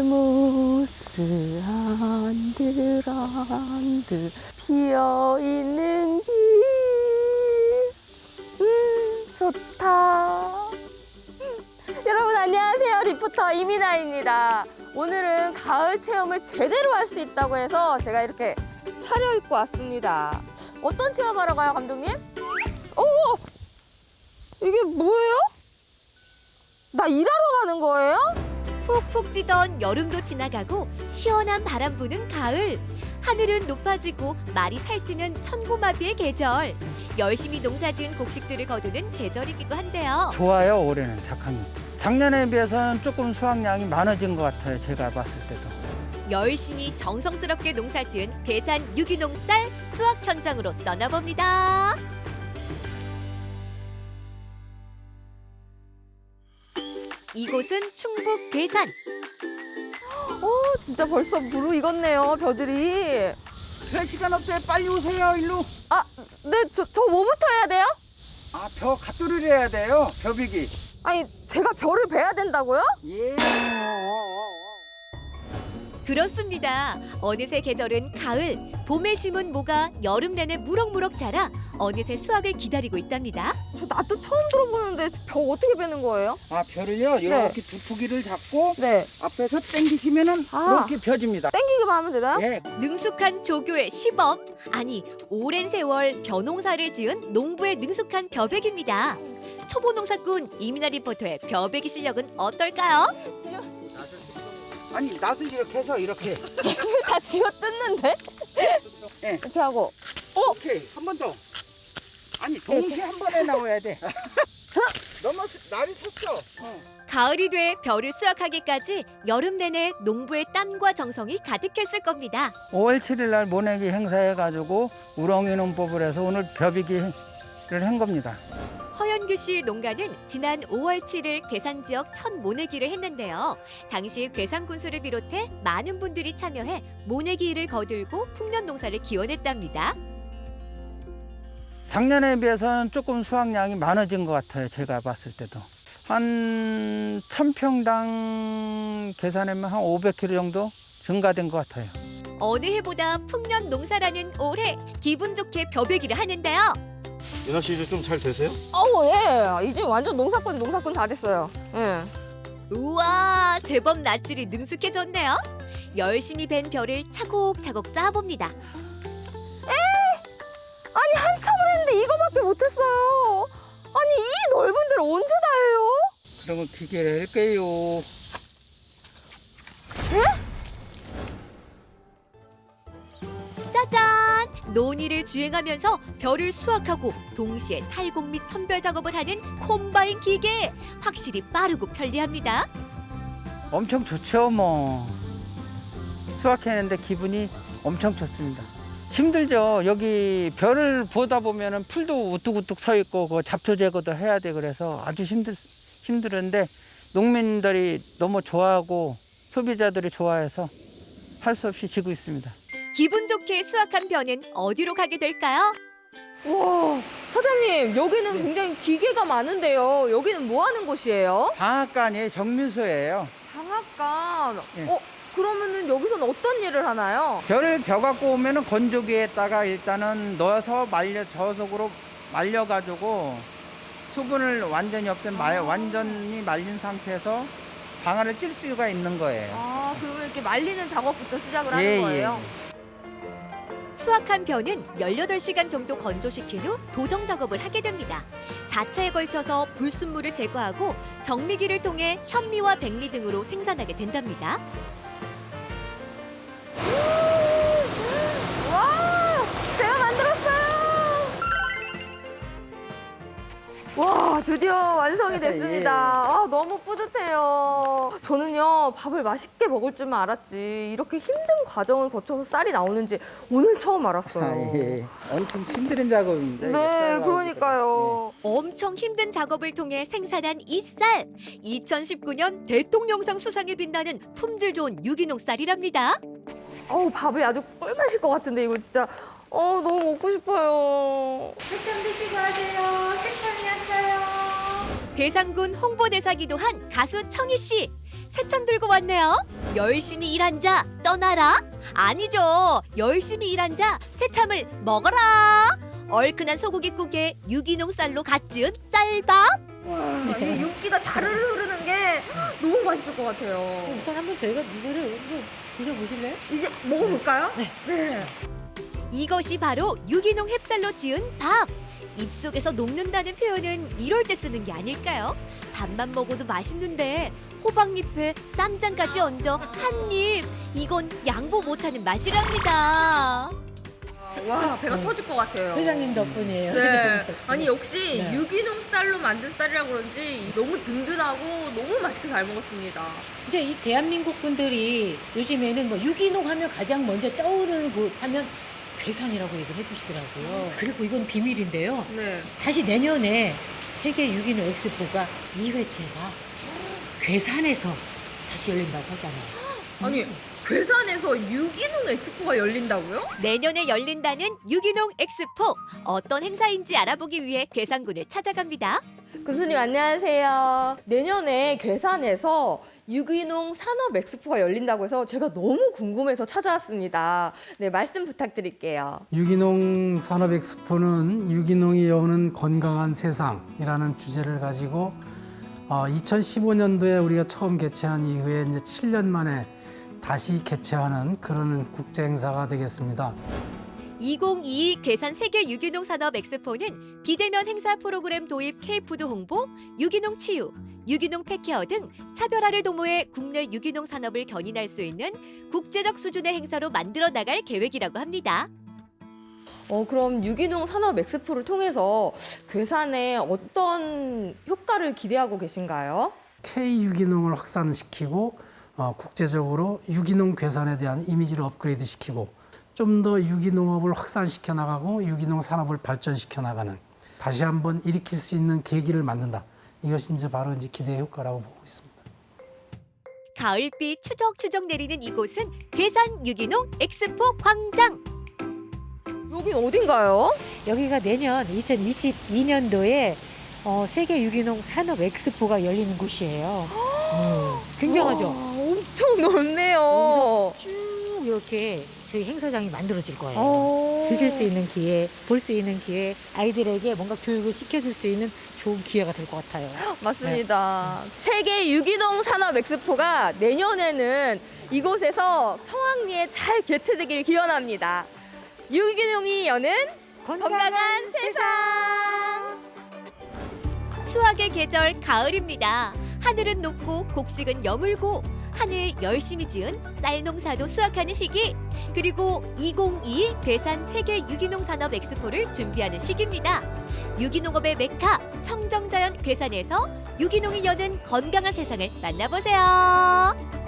코스모스 한들 한들 피어있는 길. 음, 좋다. 여러분 안녕하세요. 리포터 이민아입니다. 오늘은 가을 체험을 제대로 할 수 있다고 해서 제가 이렇게 차려입고 왔습니다. 어떤 체험하러 가요, 감독님? 오! 이게 뭐예요? 나 일하러 가는 거예요? 푹푹 찌던 여름도 지나가고 시원한 바람 부는 가을. 하늘은 높아지고 말이 살찌는 천고마비의 계절. 열심히 농사지은 곡식들을 거두는 계절이기도 한데요. 좋아요 올해는 작황이 작년에 비해서는 조금 수확량이 많아진 것 같아요 제가 봤을 때도 열심히 정성스럽게 농사지은 괴산 유기농 쌀 수확 현장으로 떠나봅니다. 이곳은 충북 괴산. 오, 진짜 벌써 무르익었네요, 벼들이. 별 시간 없어요 빨리 오세요 일로 아, 네, 저, 저 뭐부터 해야 돼요? 아 벼 갓도리를 해야 돼요 벼비기 아니, 제가 벼를 베야 된다고요? 예 그렇습니다. 어느새 계절은 가을. 봄에 심은 모가 여름 내내 무럭무럭 자라 어느새 수확을 기다리고 있답니다. 저 나도 처음 들어보는데 벼 어떻게 베는 거예요? 아 벼를요 이렇게 두푸기를 잡고 네. 앞에서 당기시면은 아. 이렇게 펴집니다 땡기기만 하면 되나요? 예 능숙한 조교의 시범 아니 오랜 세월 벼농사를 지은 농부의 능숙한 벼백입니다. 초보 농사꾼 이민아 리포터의 벼베기 실력은 어떨까요? 아니 낫을 이렇게 해서 이렇게 다 쥐어 뜯는데? 네. 이렇게 하고. 오케이 한 번 더 아니 동시에 한 번에 나와야 돼 너무 스- 날이 섰죠 어. 가을이 돼 벼를 수확하기까지 여름 내내 농부의 땀과 정성이 가득했을 겁니다. 5월 7일 날 모내기 행사해가지고 우렁이 농법을 해서 오늘 벼비기를 한 겁니다 허연규 씨 농가는 지난 5월 7일 괴산 지역 첫 모내기를 했는데요. 당시 괴산 군수를 비롯해 많은 분들이 참여해 모내기 일을 거들고 풍년 농사를 기원했답니다. 작년에 비해서는 조금 수확량이 많아진 것 같아요. 제가 봤을 때도. 한 1000평당 계산하면 한 500kg 정도 증가된 것 같아요. 어느 해보다 풍년 농사라는 올해 기분 좋게 벼베기를 하는데요. 윤아 씨 이제 좀 잘 되세요? 어우, 예. 이제 완전 농사꾼, 농사꾼 다 됐어요. 예. 우와 제법 낯질이 능숙해졌네요. 열심히 벤 벼를 차곡차곡 쌓아봅니다. 아니, 한참을 했는데 이거밖에 못했어요. 아니, 이 넓은 데를 언제 다 해요? 그러면 기계를 할게요. 논의를 주행하면서 벼를 수확하고 동시에 탈곡 및 선별 작업을 하는 콤바인 기계. 확실히 빠르고 편리합니다. 엄청 좋죠, 뭐. 수확했는데 기분이 엄청 좋습니다. 힘들죠. 여기 별을 보다 보면은 풀도 우뚝우뚝 서 있고 그 잡초 제거도 해야 돼 그래서 아주 힘들 힘들은데 농민들이 너무 좋아하고 소비자들이 좋아해서 할 수 없이 지고 있습니다. 기분 좋게 수확한 벼는 어디로 가게 될까요? 와, 사장님, 여기는 굉장히 기계가 많은데요. 여기는 뭐 하는 곳이에요? 방앗간이 정미소예요. 방앗간. 예. 어, 그러면은 여기서는 어떤 일을 하나요? 별을 벼 갖고 오면은 건조기에다가 일단은 넣어서 말려 저속으로 말려 가지고 수분을 완전히 없앤 말 완전히 말린 상태에서 방아를 찔 수가 있는 거예요. 아, 그러면 이렇게 말리는 작업부터 시작을 예, 하는 거예요? 수확한 벼는 18시간 정도 건조시킨 후 도정 작업을 하게 됩니다. 4차에 걸쳐서 불순물을 제거하고 정미기를 통해 현미와 백미 등으로 생산하게 된답니다. 와, 드디어 완성이 됐습니다. 아, 너무 뿌듯해요. 저는요, 밥을 맛있게 먹을 줄만 알았지. 이렇게 힘든 과정을 거쳐서 쌀이 나오는지 오늘 처음 알았어요. 아, 예. 엄청 힘든 작업입니다. 이게 네, 쌀하고. 그러니까요. 엄청 힘든 작업을 통해 생산한 이 쌀. 2019년 대통령상 수상에 빛나는 품질 좋은 유기농 쌀이랍니다. 어우, 밥이 아주 꿀맛일 것 같은데, 이거 진짜. 어, 너무 먹고 싶어요. 새참 드시고 하세요. 새참이었어요. 괴산군 홍보대사기도 한 가수 청희 씨. 새참 들고 왔네요. 열심히 일한 자 떠나라? 아니죠. 열심히 일한 자 새참을 먹어라. 얼큰한 소고기 국에 유기농 쌀로 갓 지은 쌀밥. 와, 이 윤기가 자르르 흐르는 게 너무 맛있을 것 같아요. 우선 한번 저희가 이거를 한번 드셔보실래요? 이제 먹어볼까요? 네. 이것이 바로 유기농 햅쌀로 지은 밥. 입속에서 녹는다는 표현은 이럴 때 쓰는 게 아닐까요? 밥만 먹어도 맛있는데 호박잎에 쌈장까지 얹어 한 입. 이건 양보 못하는 맛이랍니다. 와, 배가 터질 것 같아요. 회장님 덕분이에요. 네. 회장님 덕분에. 아니 역시 네. 유기농 쌀로 만든 쌀이라 그런지 너무 든든하고 너무 맛있게 잘 먹었습니다. 진짜 이 대한민국 분들이 요즘에는 뭐 유기농 하면 가장 먼저 떠오르는 곳 하면 괴산이라고 얘기를 해주시더라고요. 그리고 이건 비밀인데요. 네. 다시 내년에 세계 유기농 엑스포가 2회째가 괴산에서 다시 열린다고 하잖아요. 아니 괴산에서 유기농 엑스포가 열린다고요? 내년에 열린다는 유기농 엑스포. 어떤 행사인지 알아보기 위해 괴산군을 찾아갑니다. 교수님 안녕하세요. 내년에 괴산에서 유기농 산업 엑스포가 열린다고 해서 제가 너무 궁금해서 찾아왔습니다. 네, 말씀 부탁드릴게요. 유기농 산업 엑스포는 유기농이 여는 건강한 세상이라는 주제를 가지고 어, 2015년도에 우리가 처음 개최한 이후에 이제 7년 만에 다시 개최하는 그런 국제 행사가 되겠습니다. 2022 괴산 세계 유기농 산업 엑스포는 비대면 행사 프로그램 도입 K푸드 홍보, 유기농 치유, 유기농 펫케어 등 차별화를 도모해 국내 유기농 산업을 견인할 수 있는 국제적 수준의 행사로 만들어 나갈 계획이라고 합니다. 어, 그럼 유기농 산업 엑스포를 통해서 괴산에 어떤 효과를 기대하고 계신가요? K 유기농을 확산시키고 어, 국제적으로 유기농 괴산에 대한 이미지를 업그레이드 시키고 좀 더 유기농업을 확산시켜 나가고 유기농 산업을 발전시켜 나가는 다시 한번 일으킬 수 있는 계기를 만든다. 이것이 이제 바로 이제 기대의 효과라고 보고 있습니다. 가을비 추적추적 내리는 이곳은 괴산 유기농 엑스포 광장. 여긴 어딘가요? 여기가 내년 2022년도에 어, 세계 유기농 산업 엑스포가 열리는 곳이에요. 음, 굉장하죠? 와, 엄청 넓네요. 쭉 이렇게 저희 행사장이 만들어질 거예요. 어. 드실 수 있는 기회, 볼 수 있는 기회, 아이들에게 뭔가 교육을 시켜줄 수 있는 좋은 기회가 될 것 같아요. 맞습니다. 세계 유기농 산업 엑스포가 내년에는 이곳에서 성황리에 잘 개최되길 기원합니다. 유기농이 여는 건강한 세상. 수확의 계절 가을입니다. 하늘은 높고 곡식은 여물고 하늘 열심히 지은 쌀 농사도 수확하는 시기 그리고 2022 괴산 세계 유기농 산업 엑스포를 준비하는 시기입니다. 유기농업의 메카 청정자연 괴산에서 유기농이 여는 건강한 세상을 만나보세요.